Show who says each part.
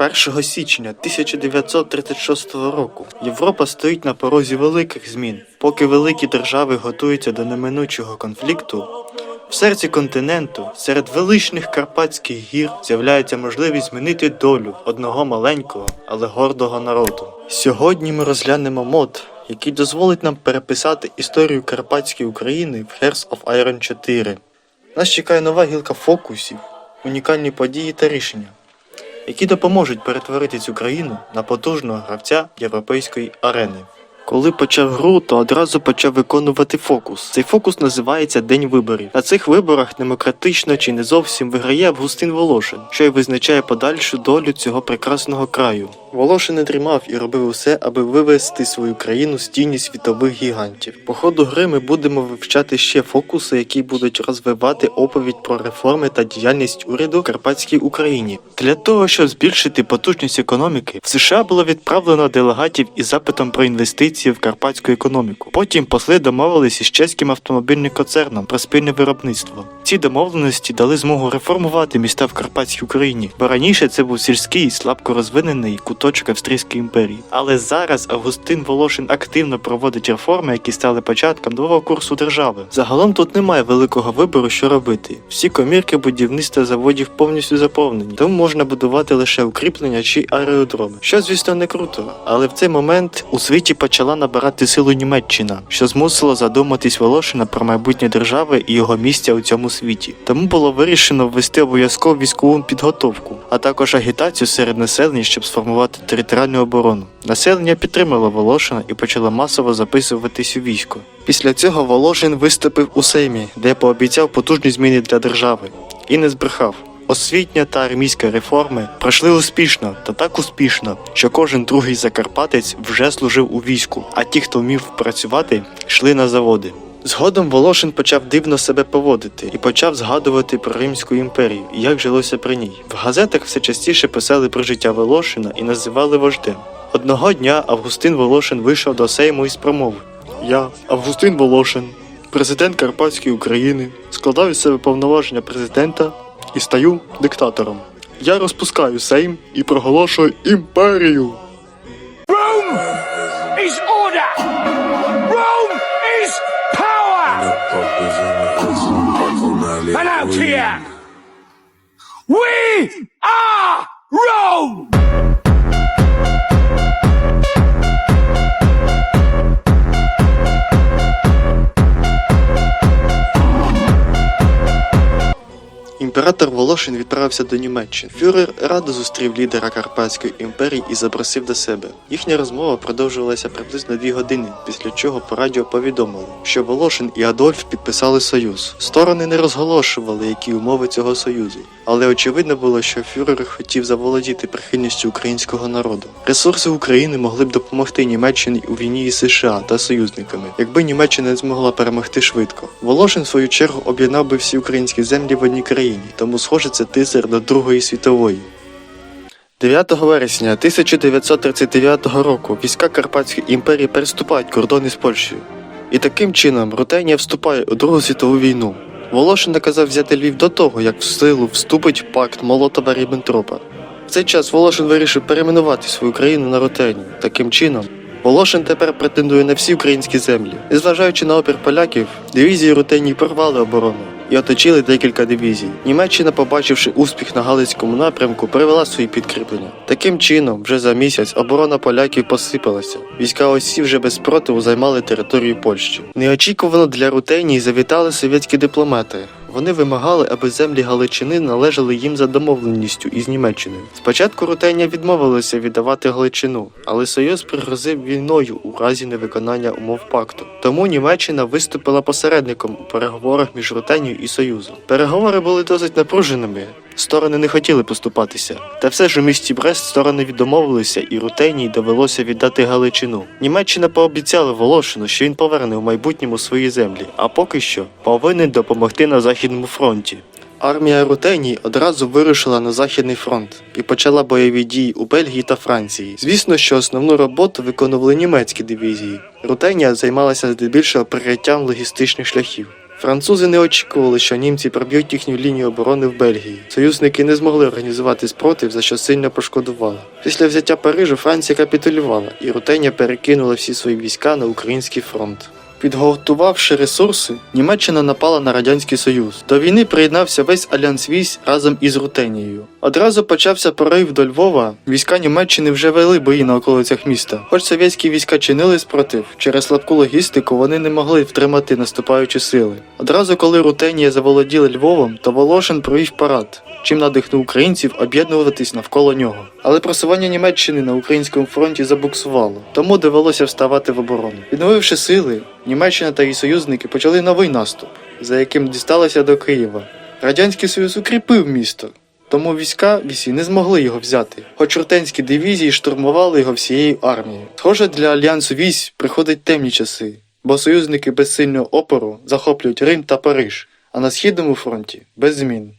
Speaker 1: 1 січня 1936 року Європа стоїть на порозі великих змін. Поки великі держави готуються до неминучого конфлікту, в серці континенту, серед величних Карпатських гір, з'являється можливість змінити долю одного маленького, але гордого народу. Сьогодні ми розглянемо мод, який дозволить нам переписати історію Карпатської України в Hearts of Iron 4. Нас чекає нова гілка фокусів, унікальні події та рішення які допоможуть перетворити цю країну на потужного гравця європейської арени. Коли почав гру, то одразу почав виконувати фокус. Цей фокус називається День виборів. На цих виборах демократично чи не зовсім виграє Августин Волошин, що й визначає подальшу долю цього прекрасного краю. Волошин не дрімав і робив усе, аби вивести свою країну з тіні світових гігантів. По ходу гри ми будемо вивчати ще фокуси, які будуть розвивати оповідь про реформи та діяльність уряду в Карпатській Україні. Для того, щоб збільшити потужність економіки, в США було відправлено делегатів із запитом про інвестиції в карпатську економіку. Потім посли домовились із чеським автомобільним концерном про спільне виробництво. Ці домовленості дали змогу реформувати міста в Карпатській Україні, бо раніше це був сільський, слабко розвинений куточок Австрійської імперії. Але зараз Августин Волошин активно проводить реформи, які стали початком нового курсу держави. Загалом тут немає великого вибору, що робити. Всі комірки будівництва заводів повністю заповнені, тому можна будувати лише укріплення чи аеродроми. Що, звісно, не круто, але в цей момент у світі почала набирати силу Німеччина, що змусило задуматись Волошина про майбутнє держави і його місця у цьому світі. Тому було вирішено ввести обов'язкову військову підготовку, а також агітацію серед населення, щоб сформувати територіальну оборону. Населення підтримало Волошина і почало масово записуватись у військо. Після цього Волошин виступив у Сеймі, де пообіцяв потужні зміни для держави, і не збрехав. Освітня та армійська реформи пройшли успішно та так успішно, що кожен другий закарпатець вже служив у війську, а ті, хто вмів працювати, йшли на заводи. Згодом Волошин почав дивно себе поводити і почав згадувати про Римську імперію і як жилося при ній. В газетах все частіше писали про життя Волошина і називали вождем. Одного дня Августин Волошин вийшов до Сейму із промови. Я, Августин Волошин, президент Карпатської України, складаю з себе повноваження президента і стаю диктатором. Я розпускаю Сейм і проголошую імперію.
Speaker 2: is And out here. We are Rome.
Speaker 1: Імператор Волошин відправився до Німеччини. Фюрер радо зустрів лідера Карпатської імперії і запросив до себе. Їхня розмова продовжувалася приблизно дві години, після чого по радіо повідомили, що Волошин і Адольф підписали союз. Сторони не розголошували, які умови цього союзу, але очевидно було, що фюрер хотів заволодіти прихильністю українського народу. Ресурси України могли б допомогти Німеччині у війні із США та союзниками, якби Німеччина змогла перемогти швидко. Волошин, в свою чергу, об'єднав би всі українські землі в одній країні, тому схоже, це тизер до Другої світової. 9 вересня 1939 року війська Карпатської імперії переступають кордони з Польщею. І таким чином Рутенія вступає у Другу світову війну. Волошин наказав взяти Львів до того, як в силу вступить пакт Молотова Ріббентропа. В цей час Волошин вирішив перейменувати свою країну на Рутенію. Таким чином, Волошин тепер претендує на всі українські землі. Незважаючи на опір поляків, дивізії Рутенії порвали оборону і оточили декілька дивізій. Німеччина, побачивши успіх на Галицькому напрямку, привела свої підкріплення. Таким чином, вже за місяць оборона поляків посипалася. Війська осі вже без спротиву займали територію Польщі. Неочікувано для Рутенії завітали совєтські дипломати. Вони вимагали, аби землі Галичини належали їм за домовленістю із Німеччиною. Спочатку рутення відмовилася віддавати Галичину, але Союз пригрозив війною у разі невиконання умов пакту. Тому Німеччина виступила посередником у переговорах між Рутенією і Союзом. Переговори були досить напруженими. Сторони не хотіли поступатися. Та все ж у місті Брест сторони відмовилися, і Рутенії довелося віддати Галичину. Німеччина пообіцяла Волошину, що він поверне у майбутньому свої землі, а поки що повинен допомогти на західному фронті. Армія Рутенії одразу вирушила на західний фронт і почала бойові дії у Бельгії та Франції. Звісно, що основну роботу виконували німецькі дивізії. Рутенія займалася здебільшого перекриттям логістичних шляхів. Французи не очікували, що німці проб'ють їхню лінію оборони в Бельгії. Союзники не змогли організувати спротив, за що сильно пошкодували. Після взяття Парижу Франція капітулювала, і Рутеня перекинула всі свої війська на український фронт. Підготувавши ресурси, Німеччина напала на Радянський Союз. До війни приєднався весь альянс військ разом із Рутенією. Одразу почався прорив до Львова. Війська Німеччини вже вели бої на околицях міста. Хоч совєтські війська чинили спротив, через слабку логістику вони не могли втримати наступаючі сили. Одразу коли Рутенія заволоділа Львовом, то Волошин провів парад. Чим надихнув українців об'єднуватись навколо нього. Але просування Німеччини на українському фронті забуксувало, тому довелося вставати в оборону. Відновивши сили, Німеччина та її союзники почали новий наступ, за яким дісталися до Києва. Радянський Союз укріпив місто, тому війська вісі не змогли його взяти, хоч рутенські дивізії штурмували його всією армією. Схоже, для альянсу військ приходять темні часи, бо союзники без сильного опору захоплюють Рим та Париж, а на східному фронті без змін.